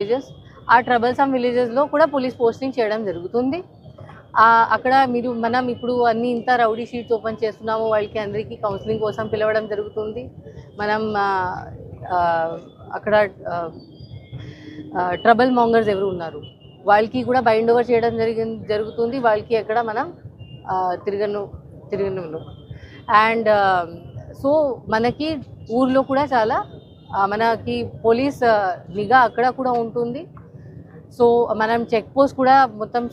Villages ఆ ట్రబల్సమ్ విలేజెస్లో కూడా పోలీస్ పోస్టింగ్ చేయడం జరుగుతుంది. అక్కడ మీరు మనం ఇప్పుడు అన్ని ఇంత రౌడీ షీట్స్ ఓపెన్ చేస్తున్నాము వాళ్ళకి అందరికీ కౌన్సిలింగ్ కోసం పిలవడం జరుగుతుంది. మనం అక్కడ ట్రబుల్ మాంగర్స్ ఎవరు ఉన్నారు? వాళ్ళకి కూడా బైండ్ ఓవర్ చేయడం జరిగి జరుగుతుంది. వాళ్ళకి అక్కడ మనం తిరగను తిరగను. అండ్ సో మనకి ఊర్లో కూడా చాలా మనకి పోలీస్ నిఘా అక్కడ కూడా ఉంటుంది. సో మనం చెక్ పోస్ట్ కూడా మొత్తం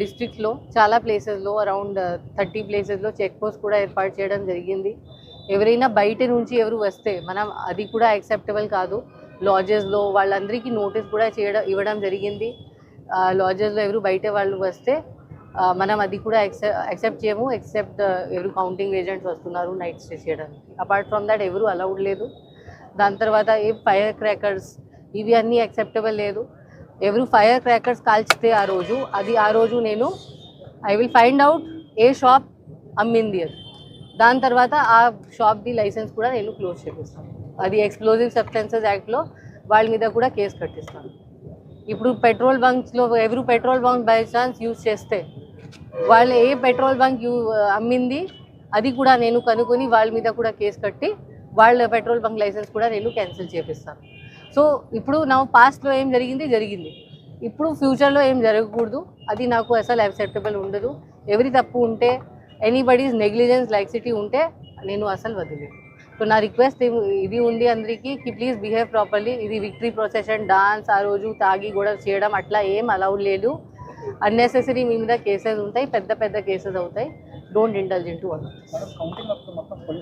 డిస్ట్రిక్ట్లో చాలా ప్లేసెస్లో అరౌండ్ థర్టీ ప్లేసెస్లో చెక్ పోస్ట్ కూడా ఏర్పాటు చేయడం జరిగింది. ఎవరైనా బయట నుంచి ఎవరు వస్తే మనం అది కూడా యాక్సెప్టబుల్ కాదు. లాడ్జెస్లో వాళ్ళందరికీ నోటీస్ కూడా చేయడం ఇవ్వడం జరిగింది. లాడ్జెస్లో ఎవరు బయట వాళ్ళు వస్తే మనం అది కూడా యాక్సెప్ట్ చేయము. ఎక్సెప్ట్ ఎవరు కౌంటింగ్ ఏజెంట్స్ వస్తున్నారు నైట్ స్టే చేయడానికి. అపార్ట్ ఫ్రమ్ దట్ ఎవరు అలౌడ్ లేదు. దాని తర్వాత ఏ ఫైర్ క్రాకర్స్ ఇవి అన్నీ యాక్సెప్టబుల్ లేదు. ఎవరు ఫైర్ క్రాకర్స్ కాల్చితే ఆ రోజు అది ఆ రోజు నేను ఐ విల్ ఫైండ్ అవుట్ ఏ షాప్ అమ్మింది అది. దాని తర్వాత ఆ షాప్ది లైసెన్స్ కూడా నేను క్లోజ్ చేపిస్తాను అది ఎక్స్ప్లోజివ్ సబ్స్టెన్సెస్ యాక్ట్లో వాళ్ళ మీద కూడా కేసు కట్టిస్తాను. ఇప్పుడు పెట్రోల్ బంక్స్లో ఎవరు petrol bunk by chance use చేస్తే వాళ్ళు ఏ పెట్రోల్ బంక్ యూ అమ్మింది అది కూడా నేను కనుక్కొని వాళ్ళ మీద కూడా కేసు కట్టి వాళ్ళ పెట్రోల్ బంక్ లైసెన్స్ కూడా నేను క్యాన్సిల్ చేపిస్తాను. సో ఇప్పుడు నా పాస్ట్లో ఏం జరిగింది? జరిగింది. ఇప్పుడు ఫ్యూచర్లో ఏం జరగకూడదు. అది నాకు అసలు యాక్సెప్టబుల్ ఉండదు. ఎవరి తప్పు ఉంటే ఎనీబడీస్ నెగ్లిజెన్స్ లైక్సిటీ ఉంటే నేను అసలు వదిలేదు సో నా రిక్వెస్ట్ ఇది ఉంది అందరికీ కి ప్లీజ్ బిహేవ్ ప్రాపర్లీ ఇది విక్టరీ ప్రొసెషన్ డాన్స్ ఆ రోజు తాగి గొడవ చేయడం అట్లా ఏం అలౌడ్ లేదు. అన్నెసెసరీ మీ మీద కేసెస్ ఉంటాయి. పెద్ద పెద్ద కేసెస్ అవుతాయి. డోంట్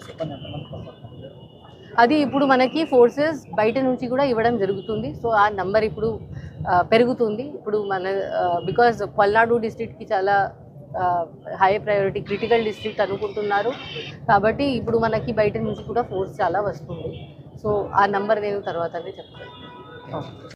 సిబ్బంది ఎంతమంది పడుతున్నారు అది ఇప్పుడు మనకి ఫోర్సెస్ బయట నుంచి కూడా ఇవ్వడం జరుగుతుంది. సో ఆ నంబర్ ఇప్పుడు పెరుగుతుంది. ఇప్పుడు మన బికాజ్ పల్నాడు డిస్ట్రిక్ట్కి చాలా హై ప్రయారిటీ క్రిటికల్ డిస్ట్రిక్ట్ అనుకుంటున్నారు. కాబట్టి ఇప్పుడు మనకి బయట నుంచి కూడా ఫోర్స్ చాలా వస్తుంది. సో ఆ నంబర్ నేను తర్వాతనే చెప్తాను.